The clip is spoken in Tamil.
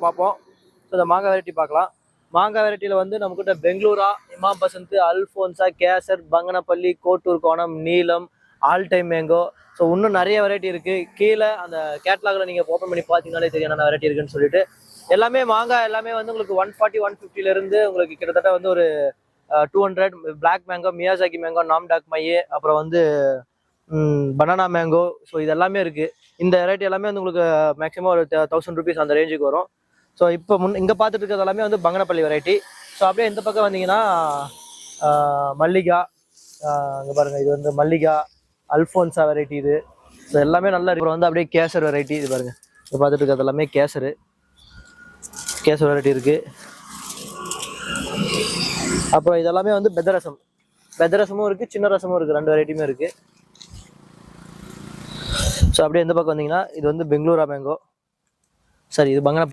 பார்ப்போம். ஸோ இந்த மாங்காய் வெரைட்டி பார்க்கலாம். மாங்காய் வெரைட்டியில் வந்து நம்மக்கிட்ட Bangalora Imam Pasand Alphonso Kesar Banganapalli Kottur Konam Neelam all time mango. So இன்னும் நிறைய வெரைட்டி இருக்குது கீழே அந்த கேட்லாகில் நீங்கள் ஓப்பன் பண்ணி பார்த்தீங்கனாலே தெரியும் என்னென்ன வெரைட்டி இருக்குன்னு சொல்லிட்டு. எல்லாமே மாங்காய் எல்லாமே வந்து உங்களுக்கு ஒன் ஃபார்ட்டி ஒன் ஃபிஃப்டிலேருந்து உங்களுக்கு கிட்டத்தட்ட வந்து ஒரு two hundred black mango Miyazaki mango Nam Dok மையே அப்புறம் வந்து பனானா மேங்கோ ஸோ இது எல்லாமே இருக்குது இந்த வெரைட்டி எல்லாமே வந்து உங்களுக்கு மேக்ஸிமம் ஒரு தௌசண்ட் ருபீஸ் அந்த ரேஞ்சுக்கு வரும். ஸோ இப்போ முன் இங்கே பார்த்துட்டு இருக்கிறது எல்லாமே வந்து பங்கனப்பள்ளி வெரைட்டி ஸோ அப்படியே இந்த பக்கம் வந்தீங்கன்னா மல்லிகா அங்கே பாருங்கள் இது வந்து மல்லிகா அல்ஃபோன்சா வெரைட்டி இது. ஸோ எல்லாமே நல்லா இருக்கு அப்புறம் வந்து அப்படியே கேசர் வெரைட்டி இது பாருங்கள் இப்போ பார்த்துட்டு இருக்கிறது எல்லாமே கேசரு. கேசர் வெரைட்டி இருக்குது அப்புறம் இதெல்லாமே வந்து பெத்தரசம் பெத்தரசமும் இருக்குது சின்ன ரசமும் இருக்குது ரெண்டு வெரைட்டியுமே இருக்குது ஸோ அப்படியே இந்த பக்கம் வந்தீங்கன்னா இது வந்து பெங்களூரா மேங்கோ சரி இது பங்கன